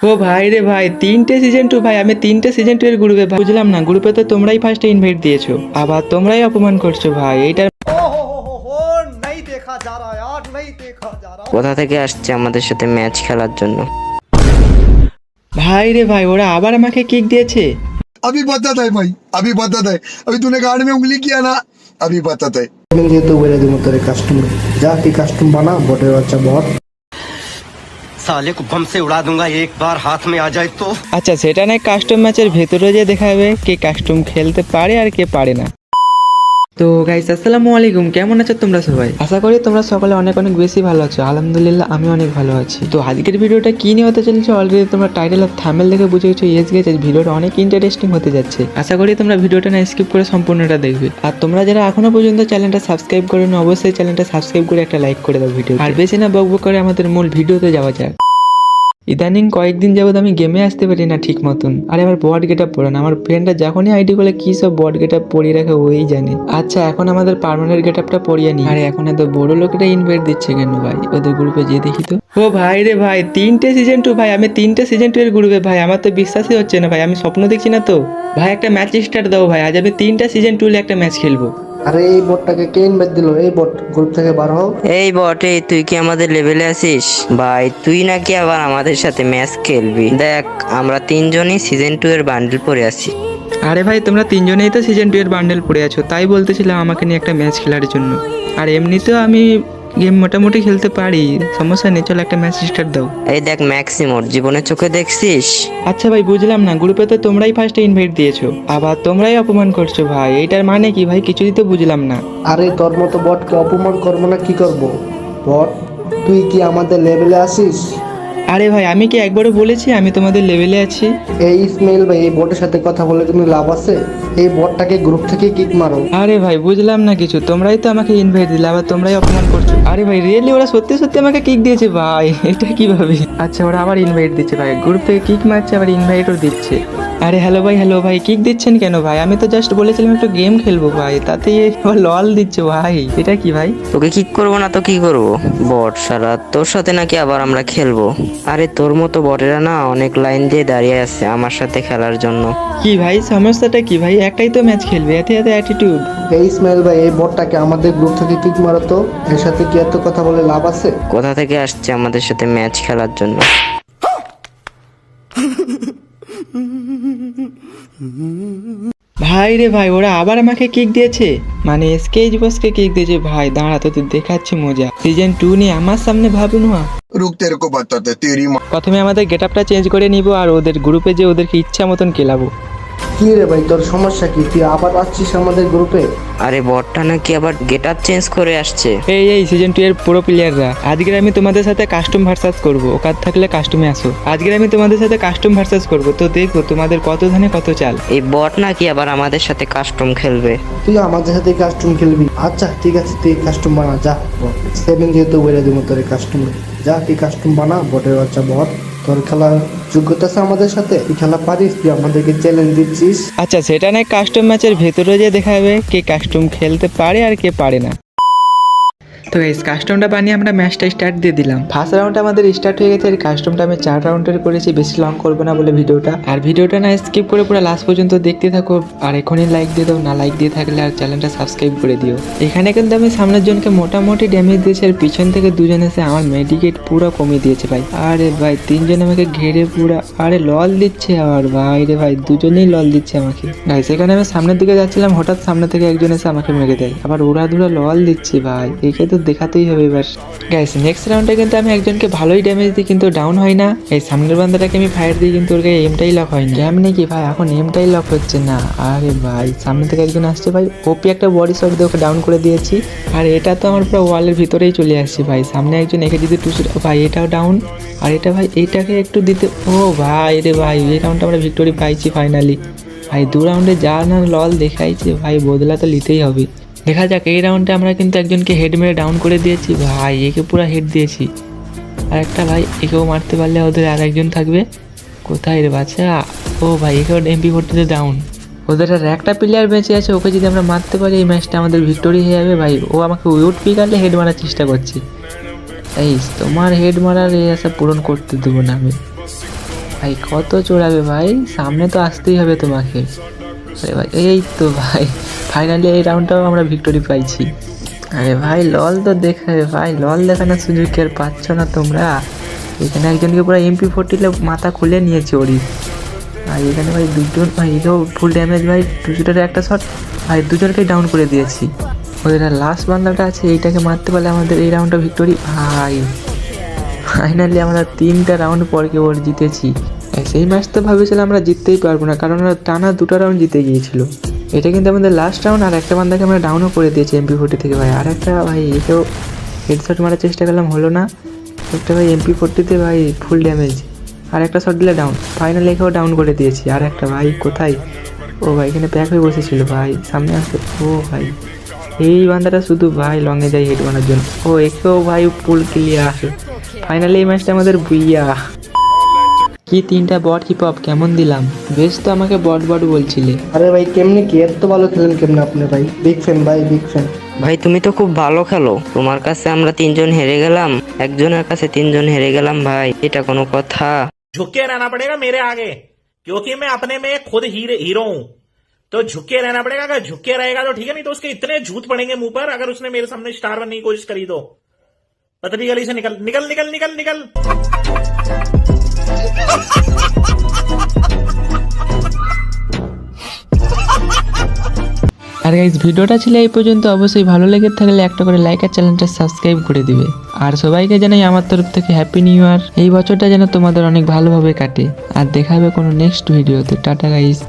ও ভাই রে ভাই তিনটে সিজন টু ভাই আমি তিনটে সিজন টু এর গ্রুপে বুঝলাম না গ্রুপে তো তোমরাই ফার্স্টে ইনভাইট দিয়েছো আবার তোমরাই অপমান করছো ভাই এইটার ओ हो हो हो हो नहीं देखा जा रहा यार नहीं देखा जा रहा কোথা থেকে আসছে আমাদের সাথে ম্যাচ খেলার জন্য ভাই রে ভাই ওরা আবার আমাকে কিক দিয়েছে अभी बताता है भाई अभी बताता है अभी तूने गाड़ में उंगली किया ना अभी बताता है আমি যেহেতু বলে দেবো তোর কাস্টমার যা কি কাস্টম বানা বটের সালে কো বম সে উড়া দুঙ্গা একবার হাত মে আ যায় তো আচ্ছা সেটা নয় কাস্টম ম্যাচের ভেতরে যে দেখাবে, কে কাস্টম খেলতে পারে আর কে পারে না। তো গাইস আসসালামু আলাইকুম। কেমন আছো তোমরা সবাই? আশা করি তোমরা সকলে অনেক অনেক বেশি ভালো আছো। আলহামদুলিল্লাহ আমি অনেক ভালো আছি। তো আজকের ভিডিওটা কি নিয়ে হতে চলেছে? অলরেডি তোমরা টাইটেল অফ থামেল দেখে বুঝে গেছো। ইয়েস গেছে ভিডিওটা অনেক ইন্টারেস্টিং হতে যাচ্ছে। আশা করি তোমরা ভিডিওটা না স্কিপ করে সম্পূর্ণটা দেখবে। আর তোমরা যারা এখনও পর্যন্ত চ্যানেলটা সাবস্ক্রাইব করেন অবশ্যই চ্যানেলটা সাবস্ক্রাইব করে একটা লাইক করে দাও ভিডিও আর বেশি না বকবক করে আমাদের মূল ভিডিওতে যাওয়া যাক। ইদানিং কয়েকদিন যাবত আমি গেমে আসতে পারি না ঠিক মতন। আর এবার বড গেট আপ পড়ান আমার ফ্রেন্ডরা যখনই আইডি করলে কি সব বড গেট আপ পরিয়ে রাখে ওই জানে। আচ্ছা এখন আমাদের পার্মানেন্ট গেট আপটা পরিয়ে নি। আরে এখন এত বড় লোকেরা ইনভাইট দিচ্ছে কেন ভাই? ওদের গ্রুপে যে দেখি তো। ও ভাই রে ভাই, তিনটে সিজন টু ভাই, আমি তিনটে সিজন টু এর গ্রুপে ভাই, আমার তো বিশ্বাসই হচ্ছে না ভাই, আমি স্বপ্ন দেখছি না তো। ভাই, একটা ম্যাচ স্টার্ট দাও ভাই, আজ আমি তিনটা সিজন টু একটা ম্যাচ খেলব। আরে এই বটটাকে কে ইনভাইট দিল? এই বট গ্রুপ থেকে বার হও। এই বটে তুই কি আমাদের লেভেলে আছিস? ভাই তুই নাকি আবার আমাদের সাথে ম্যাচ খেলবি? দেখ আমরা তিনজনই সিজন টু এর বান্ডেল পরে আছি। আরে ভাই তোমরা তিনজনেই তো সিজন টু এর বান্ডেল পড়ে আছো তাই বলতেছিলাম আমাকে নিয়ে একটা ম্যাচ খেলার জন্য। আর এমনিতেও আমি গেম মোটামুটি খেলতে পারি সমস্যা নেই চল একটা ম্যাচ স্টার্ট দাও। এই দেখ ম্যাক্সিমোর জীবনে চোখে দেখছিস? আচ্ছা ভাই বুঝলাম না গ্রুপে তো তোমরাই ফার্স্টে ইনভাইট দিয়েছ আবার তোমরাই অপমান করছ ভাই এটার মানে কি ভাই? কিছুই তো বুঝলাম না। আরে তোর মতো বটকে অপমান করব না কি করব? বট তুই কি আমাদের লেভেলে আসিস আরে ভাই আমি কি একবারও বলেছি আমি তোমাদের লেভেলে আছি? এই ইসমাইল ভাই এই বটের সাথে কথা বলে তুমি লাভ আছে? এই বটটাকে গ্রুপ থেকে কিক মারো। আরে ভাই বুঝলাম না কিছু। তোমরাই তো আমাকে ইনভাইট দিলে আবার তোমরাই অপমান করছ। আরে ভাই রিয়েলি ওরা সত্যি সত্যি আমাকে কিক দিয়েছে? ভাই এটা কীভাবে? আচ্ছা ওরা আবার ইনভাইট দিচ্ছে ভাই। গ্রুপ থেকে কিক মারছে আবার ইনভাইটও দিচ্ছে। আরে হ্যালো ভাই হ্যালো ভাই কিক দিচ্ছেন কেন ভাই? আমি তো জাস্ট বলেছিলাম একটু গেম খেলব ভাই তাতে আবার লল দিচ্ছে ভাই। এটা কি ভাই? তোকে কিক করব না তো কি করব? বট সারা তোর সাথে নাকি আবার আমরা খেলব? আরে তোর মতো বটেরা না অনেক লাইন দিয়ে দাঁড়িয়ে আছে আমার সাথে খেলার জন্য। কি ভাই সমস্যাটা কি ভাই? একটাই তো ম্যাচ খেলবে এতে এত অ্যাটিটিউড এই ইসমাইল ভাই এই বটটাকে আমাদের গ্রুপ থেকে কিক মারো তো। এর সাথে কি এত কথা বলে লাভ আছে? কোথা থেকে আসছে আমাদের সাথে ম্যাচ খেলার জন্য? ভাই রে ভাই ওরা আবার আমাকে কিক দিয়েছে। মানে স্কেচ বসকে কিক দিয়েছে। ভাই দাঁড়া তোদের দেখাচ্ছি মজা। সিজন টু নিয়ে আমার সামনে ভাবুন না। রুকতে প্রথমে আমাদের গেট আপটা চেঞ্জ করে নিব আর ওদের গ্রুপে যে ওদেরকে ইচ্ছা মতন খেলাবো। কি রে ভাই তোর সমস্যা কি? তুই আবার আসছিস আমাদের গ্রুপে আরে বটটা নাকি আবার গেট আপ চেঞ্জ করে আসছে। এই এই সিজন টু এর পুরো প্লেয়াররা আজকের আমি তোমাদের সাথে কাস্টম ভার্সাস করব। ওকার থাকলে কাস্টমে আসো। আজকের আমি তোমাদের সাথে কাস্টম ভার্সাস করব। তো দেখব তোমাদের কত ধানে কত চাল। এই বট নাকি আবার আমাদের সাথে কাস্টম খেলবে। তুই আমাদের সাথে কাস্টম খেলবি। আচ্ছা ঠিক আছে তুই কাস্টম বানা যা। সেভেন যেহেতু বলে দেবো তোর কাস্টম যা তুই কাস্টম বানা বটের বাচ্চা বট তোর খেলার যোগ্যতা আছে আমাদের সাথে? তুই খেলা পারিস, তুই আমাদেরকে চ্যালেঞ্জ দিচ্ছিস। আচ্ছা সেটা নয় কাস্টম ম্যাচের ভেতরে যে দেখাবে, কে কাস্টম খেলতে পারে আর কে পারে না। তো এই কাস্টমটা বানিয়ে আমরা ম্যাচটা স্টার্ট দিয়ে দিলাম। ফার্স্ট রাউন্ড আমাদের স্টার্ট হয়ে গেছে আর কাস্টমটা আমি চার রাউন্ডের করেছি বেশি লং করব না বলে ভিডিওটা আর ভিডিওটা না স্কিপ করে পুরো লাস্ট পর্যন্ত দেখতে থাকো আর এখনই লাইক দিয়ে দাও না লাইক দিয়ে থাকলে আর চ্যানেলটা সাবস্ক্রাইব করে দিও। এখানে কিন্তু আমি সামনের জনকে মোটামুটি ড্যামেজ দিয়েছি আর পিছন থেকে দুজন এসে আমার মেডিকেট পুরো কমিয়ে দিয়েছে ভাই। আরে ভাই তিনজন আমাকে ঘেরে পুরো আরে লল দিচ্ছে আর ভাই রে ভাই দুজনেই লল দিচ্ছে আমাকে। গাইস এখানে আমি সামনের দিকে যাচ্ছিলাম হঠাৎ সামনে থেকে একজন এসে আমাকে মেরে দেয়। আবার উড়া ধুরা লল দিচ্ছে ভাই একে তো দেখাতেই হবে এবার। গাইস নেক্সট রাউন্ডে কিন্তু আমি একজনকে ভালোই ড্যামেজ দিই, কিন্তু ডাউন হয় না। এই সামনের বান্দাটাকে আমি ফায়ার দিই, কিন্তু ওর গায়ে এমটাই লক হয়নি। ড্যাম নাকি ভাই? এখন এমটাই লক হচ্ছে না। আরে ভাই, সামনে থেকে একজন আসছে ভাই। ওপি একটা বডি শট দিয়ে ওকে ডাউন করে দিয়েছি। আর এটা তো আমার পুরো ওয়ালের ভিতরেই চলে আসছে ভাই। সামনে একজন একে যদি টুসু ভাই, এটাও ডাউন আর এটা ভাই এইটাকে একটু দিতে ও ভাই রে ভাই, এই রাউন্ডটা আমরা ভিক্টোরি পাইছি ফাইনালি ভাই, দু রাউন্ডে যা না লল দেখাইছে, ভাই, বদলা তো নিতেই হবে। দেখা যাক, এই রাউন্ডে আমরা কিন্তু একজনকে হেড মেরে ডাউন করে দিয়েছি। ভাই, একে পুরো হেড দিয়েছি। আর একটা ভাই, একেও মারতে পারলে ওদের আর একজন থাকবে। কোথায় রে বাচ্চা ও ভাই, একেও এমপি করতে ডাউন ওদের আর একটা প্লেয়ার বেঁচে আছে, ওকে যদি আমরা মারতে পারি, এই ম্যাচটা আমাদের ভিক্টোরি হয়ে যাবে। ভাই, ও আমাকে উইউট পিকারলে হেড মারার চেষ্টা করছে। এই, তোমার হেড মারার এই আশা পূরণ করতে দেবো না আমি। ভাই, কত চড়াবে ভাই? সামনে তো আসতেই হবে তোমাকে। আরে ভাই, এই তো ভাই। ফাইনালি এই রাউন্ডটাও আমরা ভিক্টোরি পাইছি। আরে ভাই, লল তো দেখাবে ভাই, লল দেখানোর সুযোগ আর পাচ্ছ না তোমরা? এখানে একজনকে পুরো এমপি ফোরটিলে মাথা খুলে নিয়েছে ওরই। আর এখানে ভাই দুজন, ভাই এটাও ফুল ড্যামেজ ভাই, দুজনের একটা শট ভাই দুজনকে ডাউন করে দিয়েছি। ওদের লাস্ট বান্দাটা আছে, এইটাকে মারতে পারলে আমাদের এই রাউন্ডটা ভিক্টোরি ভাই। ফাইনালি আমরা তিনটা রাউন্ড পর কেবল জিতেছি। সেই ম্যাচ তো ভেবেছিলাম আমরা জিততেই পারব না, কারণ টানা দুটো রাউন্ড জিতে গিয়েছিল। এটা কিন্তু আমাদের লাস্ট রাউন্ড আর একটা বান্দাকে আমরা ডাউনও করে দিয়েছি এমপি ফোর্টি থেকে ভাই। আর একটা ভাই, একেও হেডশট মারার চেষ্টা করলাম, হলো না। একটা ভাই এমপি ফোর্টিতে ভাই ফুল ড্যামেজ আর একটা শট দিলে ডাউন ফাইনাল একেও ডাউন করে দিয়েছি। আর একটা ভাই কোথায়? ও ভাই, এখানে প্যাক হয়ে বসেছিল ভাই। সামনে আসে ও ভাই। এই বান্দাটা শুধু ভাই লংয়ে যায় হেড মারার জন্য। ও, একেও ভাই ফুল ক্লিয়ার ফাইনালি এই ম্যাচটা আমাদের বুইয়া কি তিনটা বট হিপ হপ কেমন দিলাম বেশ তো আমাকে বট বট বলছিলে আরে ভাই কেমনি কি এত ভালো খেলেন কেমনে আপনি ভাই বিগ ফ্যান ভাই বিগ ফ্যান ভাই তুমি তো খুব ভালো খেলো তোমার কাছে আমরা তিনজন হেরে গেলাম একজনের কাছে তিনজন হেরে গেলাম ভাই এটা কোনো কথা झुक के रहना पड़ेगा मेरे आगे क्योंकि मैं अपने में खुद हीरे हीरो हूं तो झुक के रहना पड़ेगा अगर झुक के रहेगा तो ठीक है नहीं तो उसके इतने झूठ पड़ेंगे मुंह पर अगर उसने मेरे सामने स्टार बनने की कोशिश करी तो पतली गली से निकल निकल निकल निकल निकल আর গাইজ ভিডিওটা ছিল এই পর্যন্ত। অবশ্যই ভালো লেগে থাকলে একটা করে লাইক আর চ্যানেলটা সাবস্ক্রাইব করে দিবে। আর সবাইকে জানাই আমার তরফ থেকে হ্যাপি নিউ ইয়ার এই বছরটা যেন তোমাদের অনেক ভালোভাবে কাটে। আর দেখা হবে কোনো নেক্সট ভিডিওতে টাটা গাইজ